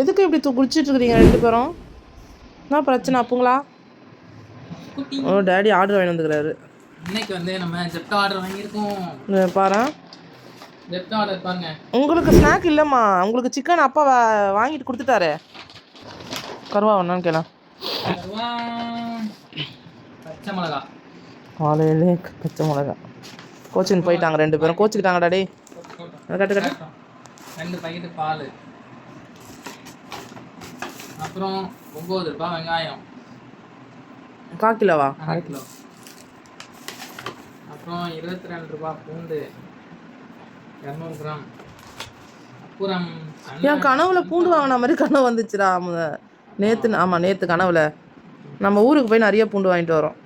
எதுக்கு இப்படி தூ குளிச்சிட்டு இருக்கிறீங்க ரெண்டு பேரும்? என்ன பிரச்சனை அப்புங்களா? ஓ டேடி ஆர்டர் வாங்கி வந்துக்கிறாரு. இன்னைக்கு வந்து நம்ம ஜெப்டோ ஆர்டர் வாங்கியிருக்கோம். பாரு. ஜெப்டோ ஆர்டர் பாருங்க. உங்களுக்கு ஸ்நாக் இல்லைம்மா. உங்களுக்கு சிக்கன் அப்பா வாங்கிட்டு கொடுத்துட்டாரு. கருவா ஒன்றான்னு கேளா. பச்சை மிளகா. காலையிலே பச்சை மிளகா. கோச்சிங் போயிட்டாங்க ரெண்டு பேரும். கோச்சிக்கிட்டாங்க டாடி. கட்டு கட்டு. ரெண்டு பாக்கெட்டு பால். அப்புறம் ஒம்பது ரூபாய் வெங்காயம். கா கிலோவா? அரை கிலோ அப்புறம் இருபத்தி ரெண்டு ரூபாய் பூண்டு இரநூறு கிராம். அப்புறம் என் கனவுல பூண்டு வாங்கின மாதிரி கனவு வந்துச்சுடா முத. நேத்து ஆமாம் நேற்று கனவுல. நம்ம ஊருக்கு போய் நிறைய பூண்டு வாங்கிட்டு வரோம்.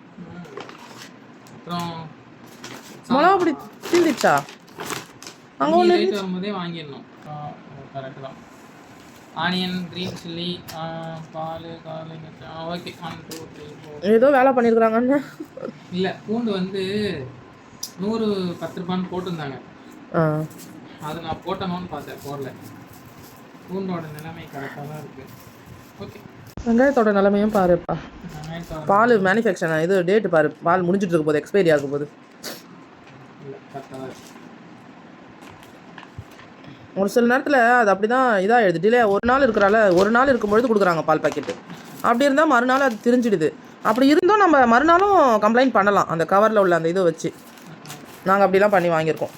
அப்புறம் மிளகா அப்படி தீந்துச்சா? அங்கே ஒன்று வரும்போதே வாங்கிடணும். கரெக்டு தான். ஆனியன் க்ரீன் சில்லி பால் காலை okay one two three four ஏதோ வேலை பண்ணியிருக்கிறாங்கன்னு இல்லை பூண்டு வந்து நூறு பத்து ரூபான்னு போட்டிருந்தாங்க. அது நான் போட்டணும்னு பார்த்தேன் போடல. பூண்டோட நிலைமை கரெக்டாக தான் இருக்குது ஓகே வெங்காயத்தோட நிலைமையும் பாருப்பா. பால் மேனுஃபேக்சர் இது டேட்டு பாரு. பால் முடிஞ்சிட்டு இருக்க போது எக்ஸ்பைரி ஆக போகுது. இல்லை கரெக்டாக ஒரு சில நேரத்தில் அது அப்படி தான் இதாகிடுது டிலே ஒரு நாள் இருக்கிறால ஒரு நாள் இருக்கும்பொழுது கொடுக்குறாங்க பால் பாக்கெட்டு அப்படி இருந்தால் மறுநாள் அது திரிஞ்சிடுது. அப்படி இருந்தும் நம்ம மறுநாளும் கம்ப்ளைண்ட் பண்ணலாம். அந்த கவரில் உள்ள அந்த இதை வச்சு. நாங்கள் அப்படிலாம் பண்ணி வாங்கியிருக்கோம்.